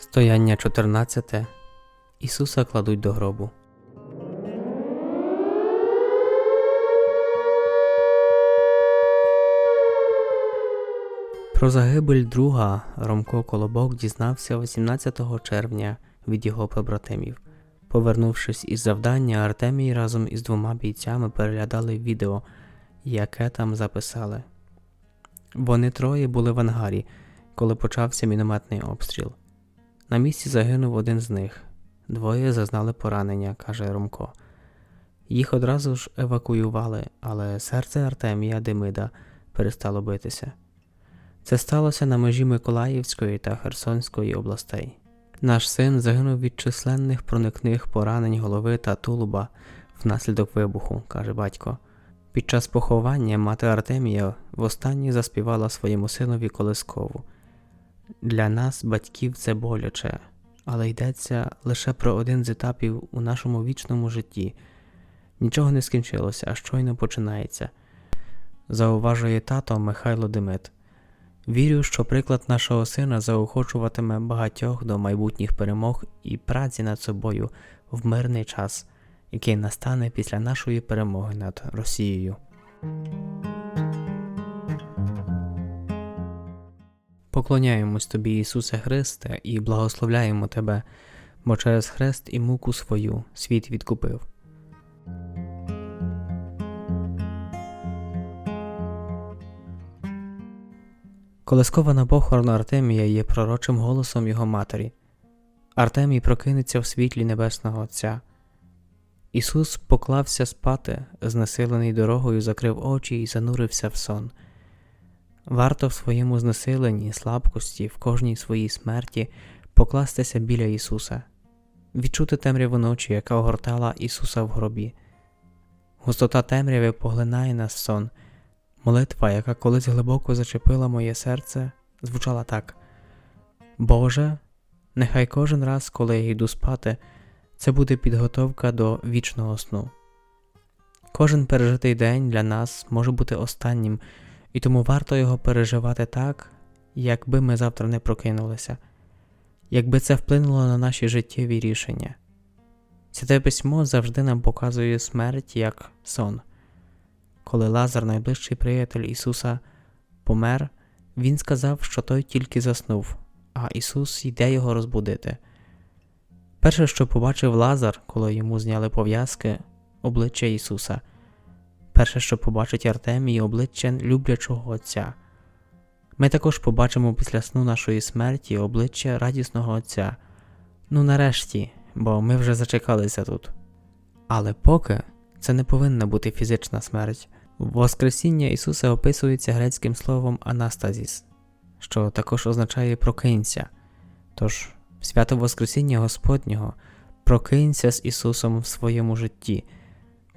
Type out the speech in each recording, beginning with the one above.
Стояння 14. Ісуса кладуть до гробу. Про загибель друга Ромко Колобок дізнався 18 червня від його побратимів. Повернувшись із завдання, Артемій разом із двома бійцями переглядали відео, яке там записали. Вони троє були в ангарі, коли почався мінометний обстріл. На місці загинув один з них. Двоє зазнали поранення, каже Ромко. Їх одразу ж евакуювали, але серце Артемія Демида перестало битися. Це сталося на межі Миколаївської та Херсонської областей. Наш син загинув від численних проникних поранень голови та тулуба внаслідок вибуху, каже батько. Під час поховання мати Артемія востаннє заспівала своєму синові колискову. Для нас, батьків, це боляче, але йдеться лише про один з етапів у нашому вічному житті. Нічого не скінчилося, а щойно починається. Зауважує тато Михайло Демит. Вірю, що приклад нашого сина заохочуватиме багатьох до майбутніх перемог і праці над собою в мирний час, який настане після нашої перемоги над Росією. Поклоняємось тобі, Ісусе Христе, і благословляємо Тебе, бо через хрест і муку свою світ відкупив. Колескова на похорон Артемія є пророчим голосом його матері. Артемій прокинеться в світлі Небесного Отця. Ісус поклався спати, знесилений дорогою, закрив очі і занурився в сон. Варто в своєму знесиленні, слабкості, в кожній своїй смерті покластися біля Ісуса, відчути темряву ночі, яка огортала Ісуса в гробі. Густота темряви поглинає нас в сон. Молитва, яка колись глибоко зачепила моє серце, звучала так: Боже, нехай кожен раз, коли я йду спати, це буде підготовка до вічного сну. Кожен пережитий день для нас може бути останнім, і тому варто його переживати так, якби ми завтра не прокинулися, якби це вплинуло на наші життєві рішення. Святе письмо завжди нам показує смерть як сон. Коли Лазар, найближчий приятель Ісуса, помер, Він сказав, що той тільки заснув, а Ісус йде його розбудити. Перше, що побачив Лазар, коли йому зняли пов'язки, обличчя Ісуса. Перше, що побачить Артемій, обличчя люблячого Отця. Ми також побачимо після сну нашої смерті обличчя радісного Отця. Ну нарешті, бо ми вже зачекалися тут. Але поки це не повинна бути фізична смерть. Воскресіння Ісуса описується грецьким словом анастазіс, що також означає прокинься. Тож, свято Воскресіння Господнього прокинься з Ісусом в своєму житті,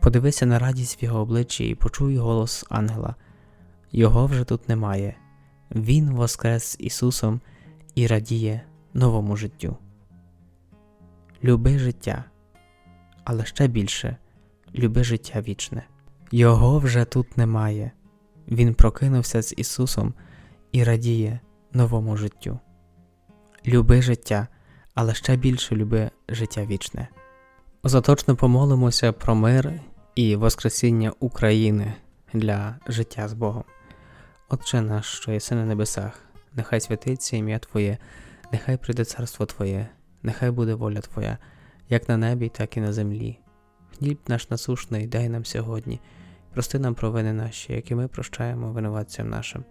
подивися на радість в Його обличчі і почуй голос ангела. Його вже тут немає. Він воскрес з Ісусом і радіє новому життю. Люби життя, але ще більше люби життя вічне. Його вже тут немає. Він прокинувся з Ісусом і радіє новому життю. Люби життя, але ще більше люби життя вічне. Остаточно помолимося про мир і Воскресіння України для життя з Богом. Отче наш, що єси на небесах, нехай святиться ім'я Твоє, нехай прийде царство Твоє, нехай буде воля Твоя, як на небі, так і на землі. Хліб наш насушний дай нам сьогодні, прости нам провини наші, які ми прощаємо винуватцям нашим,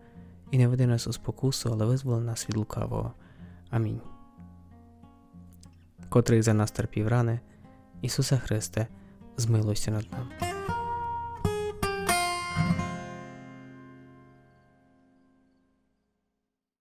і не веди нас у спокусу, але визволи нас від лукавого. Амінь. Котрий за нас терпів рани, Ісусе Христе, змилуйся над нами.